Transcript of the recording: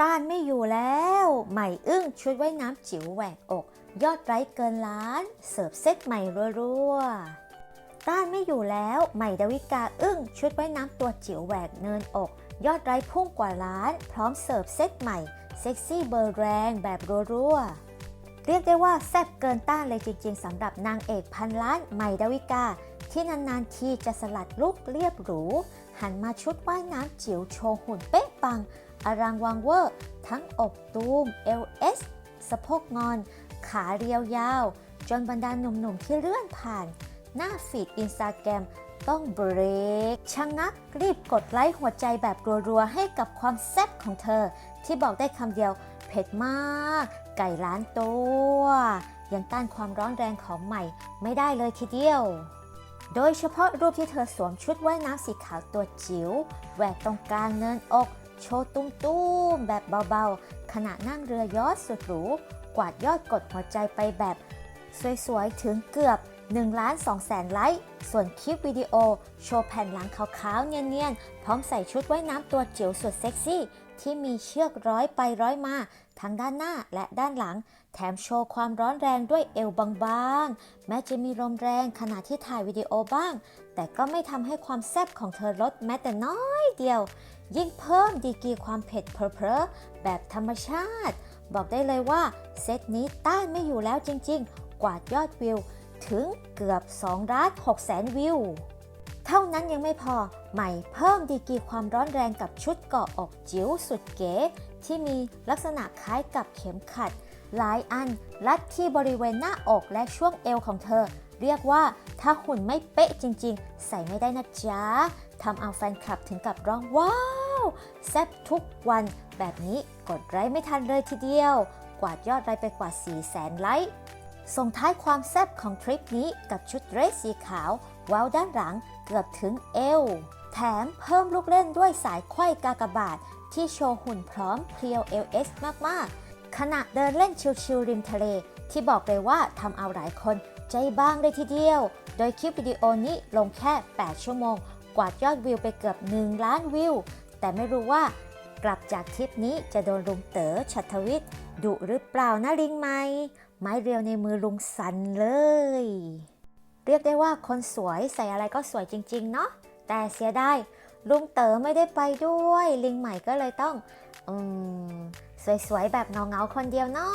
ต้านไม่อยู่แล้ว ใหม่อึ้งชุดว่ายน้ำจิ๋วแหวกอก ยอดไลค์เกินล้าน เสิร์ฟเซตใหม่รัวๆ ต้านไม่อยู่แล้ว ใหม่ดาวิกาอึ้งชุดว่ายน้ำตัวจิ๋วแหวกเนินอก ยอดไลค์พุ่งกว่าล้าน พร้อมเสิร์ฟเซตใหม่ เซ็กซี่เบอร์แรงแบบรัวๆ เรียกได้ว่าแซ่บเกินต้านเลยจริงๆสำหรับนางเอกพันล้านใหม่ดาวิกา ที่นานๆทีจะสลัดลุกเรียบหรู หันมาชุดว่ายน้ำจิ๋วโชว์หุ่นเป๊ะปัง อรังวังเวอร์ ทั้งอกตูม LS สะโพกงอน ขาเรียวยาว จนบรรดาหนุ่มๆที่เลื่อนผ่าน หน้าฟีดอินสตาแกรมต้องเบรกชะงักรีบกดไลค์หัวใจแบบรัวๆ ให้กับความแซ่บของเธอ ที่บอกได้คำเดียวเผ็ดมาก ไก่ล้านตัว ยังต้านความร้อนแรงของใหม่ไม่ได้เลยทีเดียว โดยเฉพาะรูปที่เธอสวมชุดว่ายน้ำสีขาวตัวจิ๋วแหวกตรงกลางเนินอก โชว์ตุ้มๆแบบเบาๆ ขณะนั่งเรือยอดสุดหรู กวาดยอดกดหัวใจไปแบบ สวยๆ ถึงเกือบ 1ล้าน2แสนไลค์ ส่วนคลิปวิดีโอ โชว์แผ่นหลังขาวๆ เนียนๆ พร้อมใส่ชุดว่ายน้ำตัวจิ๋วสุดเซ็กซี่ ที่มีเชือกร้อยไปร้อยมา ทั้งด้านหน้าและด้านหลัง แถมโชว์ความร้อนแรงด้วยเอวบางๆ แม้จะมีลมแรงขณะที่ถ่ายวิดีโอบ้าง แต่ก็ไม่ทำให้ความแซ่บของเธอลดแม้แต่น้อยเดียว ยิ่งเพิ่มดีกรีความเผ็ดเพลอๆแบบธรรมชาติ บอกได้เลยว่าเซตนี้ต้านไม่อยู่แล้วจริง ๆ กวาดยอดวิว ถึงเกือบ2ล้าน6แสนวิว เท่านั้นยังไม่พอ ใหม่เพิ่มดีกีความร้อนแรงกับชุดเกาะอกจิ๋วสุดเก๋ ที่มีลักษณะคล้ายกับเข็มขัด หลายอันรัดที่บริเวณหน้าอกและช่วงเอวของเธอ เรียกว่าถ้าหุ่นไม่เป๊ะจริง ๆ ใส่ไม่ได้นะจ๊ะทำเอาแฟนคลับถึงกับร้องว้าวแซ่บทุกวันแบบนี้กดไลค์ไม่ทันเลยทีเดียว กวาดยอดไลค์ไปกว่า 4 0 0แสนไลค์ ส่งท้ายความแซ่บของทริปนี้กับชุดเดรสสีขาวว้าวด้านหลังเกือบถึงเอว แถมเพิ่มลูกเล่นด้วยสายไขว้กากบาท ที่โชว์หุ่นพร้อมเพรียว LS มาก ๆ ขณะเดินเล่นชิลๆริมทะเล ที่บอกเลยว่าทำเอาหลายคนใจบ้างเลยทีเดียว โดยคลิปวิดีโอนี้ลงแค่ 8 ชั่วโมง กวาดยอดวิวไปเกือบ 1 ล้านวิว แต่ไม่รู้ว่ากลับจากทริปนี้จะโดนลุงเต๋อชัทวิทย์ ดุหรือเปล่านะลิงไหมไม้เรียวในมือลุงสันเลย เรียกได้ว่าคนสวยใส่อะไรก็สวยจริง ๆ เนาะแต่เสียดายลุงเต๋อไม่ได้ไปด้วย ลิงใหม่ก็เลยต้อง อืม สวยๆ แบบเงาๆคนเดียวเนาะ